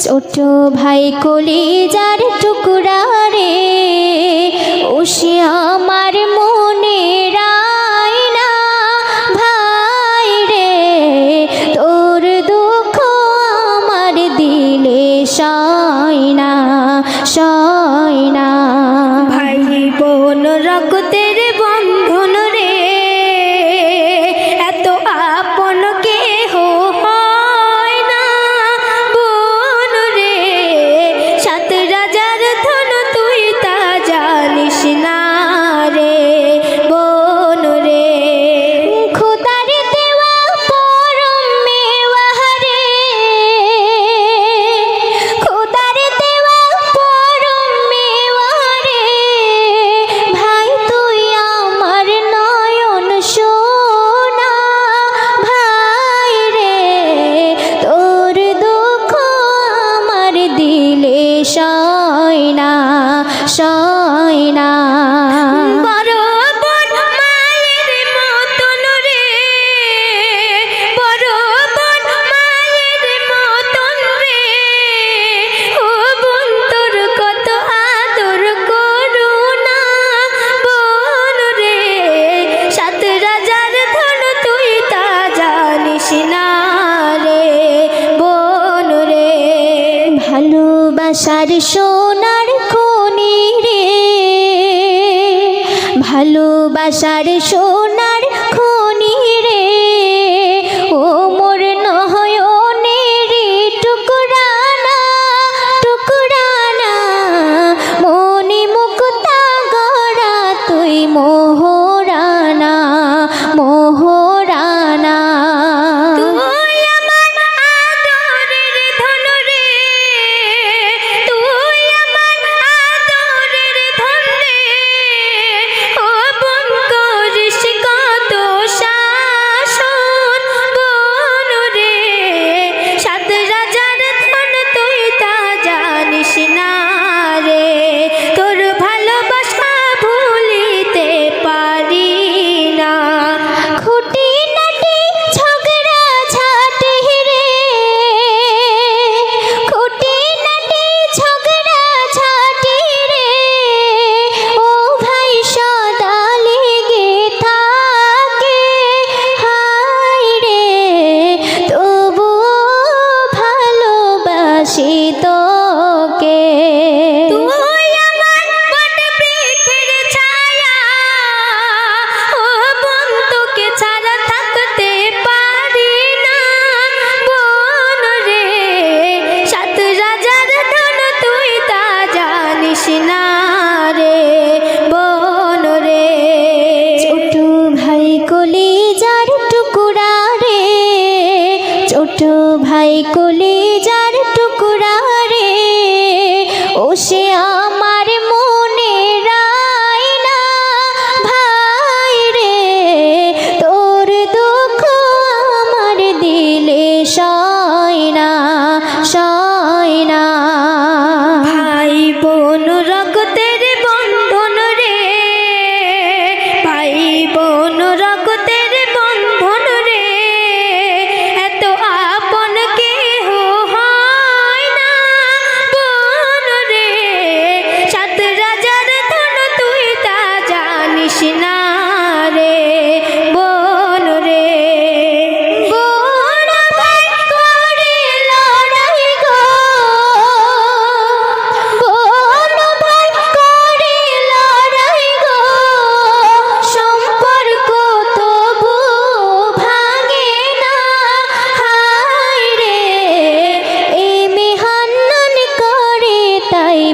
ছোট ভাই কলি যার রে, ও আমার মনে রায়না ভাই রে। তোর দুঃখ আমার দিলে সয়না সয় সয়না সয়না আর সোনার খনি রে। ভালোবাসার সোনার খনি রে। ও Good. সয়না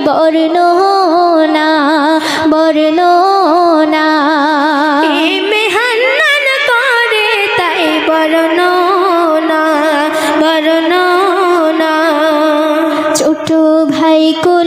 বর্ণ না বর্ণ না মেহান্নান করে তাই বর্ণ না বর্ণ না ছোট ভাই কো